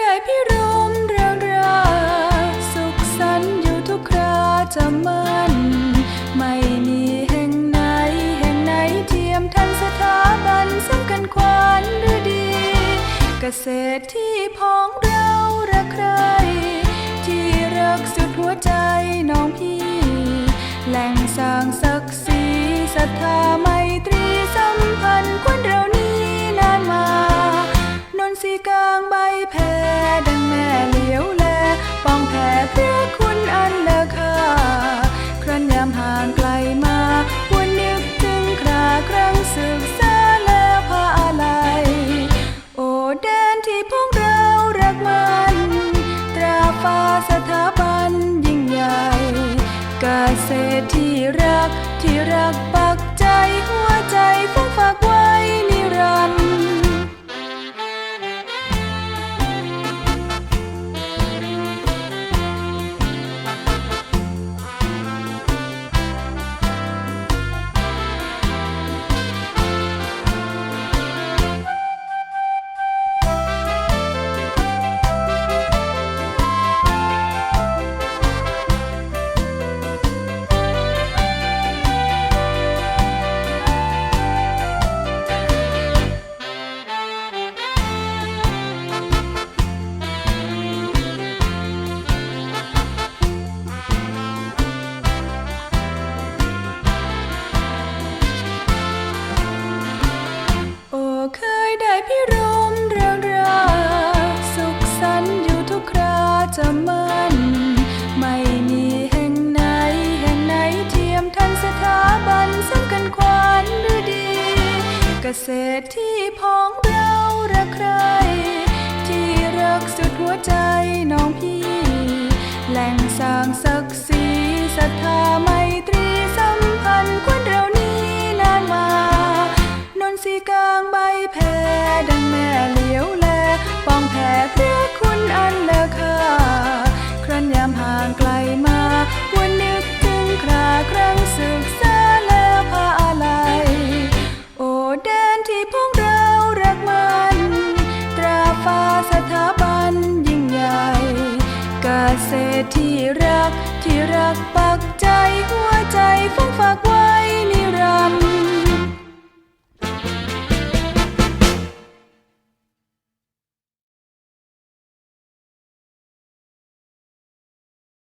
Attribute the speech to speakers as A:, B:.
A: ได้พี่รมเรืองราสุขสันต์อยู่ทุกคราจะมั่น ไม่มีแห่งไหน แห่งไหนเทียมทันสถาบันสำคัญควันหรือดี เกษตรที่พ้องเราระใคร ที่รักสุดหัวใจน้องพี่ แหล่งสร้างศักดิ์ศรีศรัทธา เพื่อคุณอันเลอค่าครั้นยามห่างไกลมาหวนนึกถึงคราครั้งศึกษาแล้วพาอะไรโอ้แดนที่พวกเรารักมันตราฟ้าสถาบันยิ่งใหญ่เกษตรที่รักที่รักปักใจหัวใจฝังฝากไว้ จ งศึกษาแล้วพาอะไรโอ้แดนที่พวกเรารักมัน ตราฟ้าสถาบันยิ่งใหญ่เกษตรที่รักที่รักปักใจหัวใจฝังฝากไว้